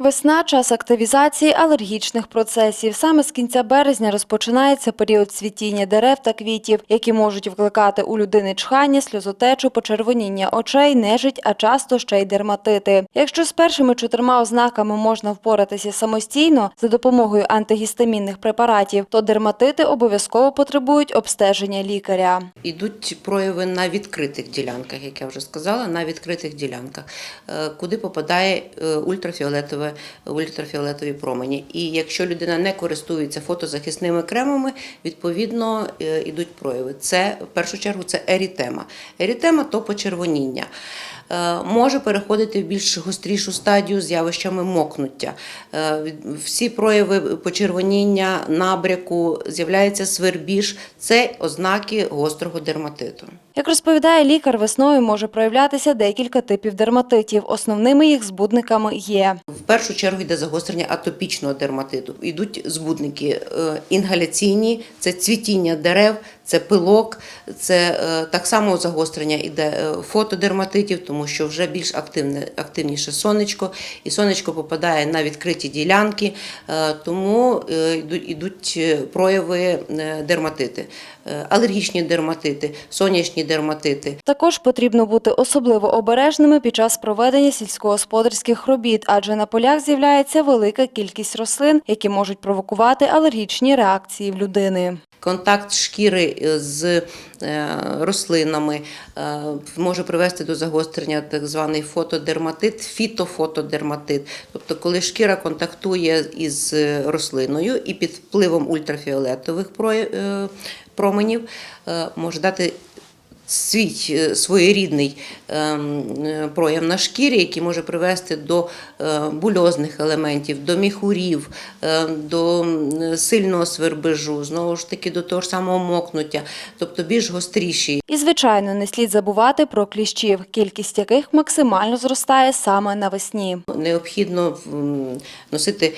Весна час активізації алергічних процесів. Саме з кінця березня розпочинається період цвітіння дерев та квітів, які можуть викликати у людини чхання, сльозотечу, почервоніння очей, нежить, а часто ще й дерматити. Якщо з першими чотирма ознаками можна впоратися самостійно за допомогою антигістамінних препаратів, то дерматити обов'язково потребують обстеження лікаря. Ідуть прояви на відкритих ділянках, як я вже сказала, на відкритих ділянках, е, куди попадає е, ультрафіолетове, ультрафіолетові промені. І якщо людина не користується фотозахисними кремами, відповідно е, ідуть прояви. Це в першу чергу це ерітема. Ерітема то почервоніння. Е, Може переходити в більш гострішу стадію з явищами мокнуття. Е, Всі прояви почервоніння, набряку, з'являється свербіж. Це ознаки гострого дерматиту. Як розповідає лікар, весною може проявлятися декілька типів дерматитів. Основними їх збудниками є В першу чергу йде загострення атопічного дерматиту. Йдуть збудники е, інгаляційні, це цвітіння дерев, це пилок, це е, так само загострення йде е, фотодерматитів, тому що вже більш активне, активніше сонечко, і сонечко попадає на відкриті ділянки, е, тому йдуть, прояви дерматити, алергічні дерматити, сонячні дерматити. Також потрібно бути особливо обережними під час проведення сільськогосподарських робіт, адже на полях з'являється велика кількість рослин, які можуть провокувати алергічні реакції в людини. Контакт шкіри з е, рослинами е, може привести до загострення так званий фотодерматит, фітофотодерматит. Тобто, коли шкіра контактує із рослиною і під впливом ультрафіолетових е, променів е, може дати свій е, своєрідний ем, е, прояв на шкірі, який може привести до е, бульозних елементів, до міхурів, до сильного свербежу, знову ж таки до того ж самого мокнуття, тобто більш гостріші. І, звичайно, не слід забувати про кліщів, кількість яких максимально зростає саме навесні. Необхідно носити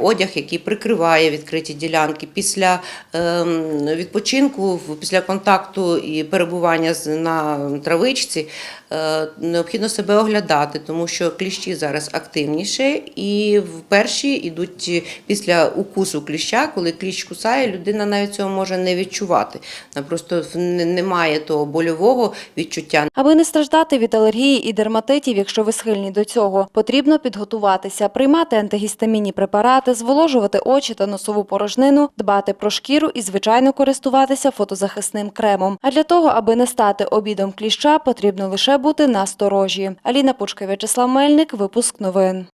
одяг, який прикриває відкриті ділянки. Після ем, відпочинку, після контакту і перебування на травичці необхідно себе оглядати, тому що кліщі зараз активніші, і в перші йдуть після укусу кліща, коли кліщ кусає, людина навіть цього може не відчувати. Вона просто немає того больового відчуття. Аби не страждати від алергії і дерматитів, якщо ви схильні до цього, потрібно підготуватися, приймати антигістамінні препарати, зволожувати очі та носову порожнину, дбати про шкіру і, звичайно, користуватися фотозахисним кремом. А для того, аби не стати обідом кліща, потрібно лише бути насторожі. Аліна Пучка, В'ячеслав Мельник, випуск новин.